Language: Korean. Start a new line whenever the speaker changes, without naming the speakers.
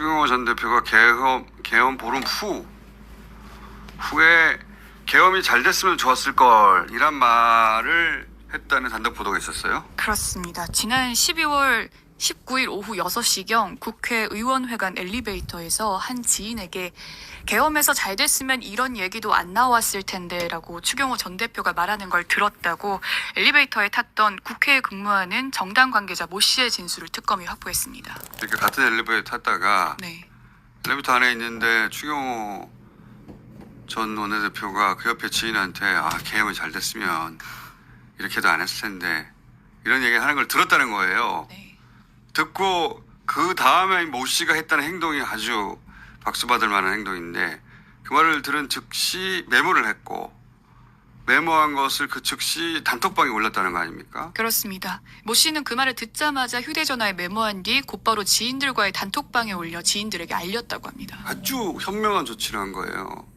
추경호 전 대표가 개엄, 개엄 보름 후 후에 개엄이 잘 됐으면 좋았을 걸 이란 말을 했다는 단독 보도가 있었어요.
그렇습니다. 지난 12월 19일 오후 6시경 국회의원회관 엘리베이터에서 한 지인에게 계엄에서 잘 됐으면 이런 얘기도 안 나왔을 텐데 라고 추경호 전 대표가 말하는 걸 들었다고 엘리베이터에 탔던 국회에 근무하는 정당 관계자 모 씨의 진술을 특검이 확보했습니다.
이렇게 같은 엘리베이터 탔다가
네.
엘리베이터 안에 있는데 추경호 전 원내대표가 그 옆에 지인한테 아 개엄이 잘 됐으면 이렇게도 안 했을 텐데 이런 얘기 하는 걸 들었다는 거예요.
네.
듣고 그 다음에 모 씨가 했다는 행동이 아주 박수 받을 만한 행동인데 그 말을 들은 즉시 메모를 했고 메모한 것을 그 즉시 단톡방에 올렸다는 거 아닙니까?
그렇습니다. 모 씨는 그 말을 듣자마자 휴대전화에 메모한 뒤 곧바로 지인들과의 단톡방에 올려 지인들에게 알렸다고 합니다.
아주 현명한 조치를 한 거예요.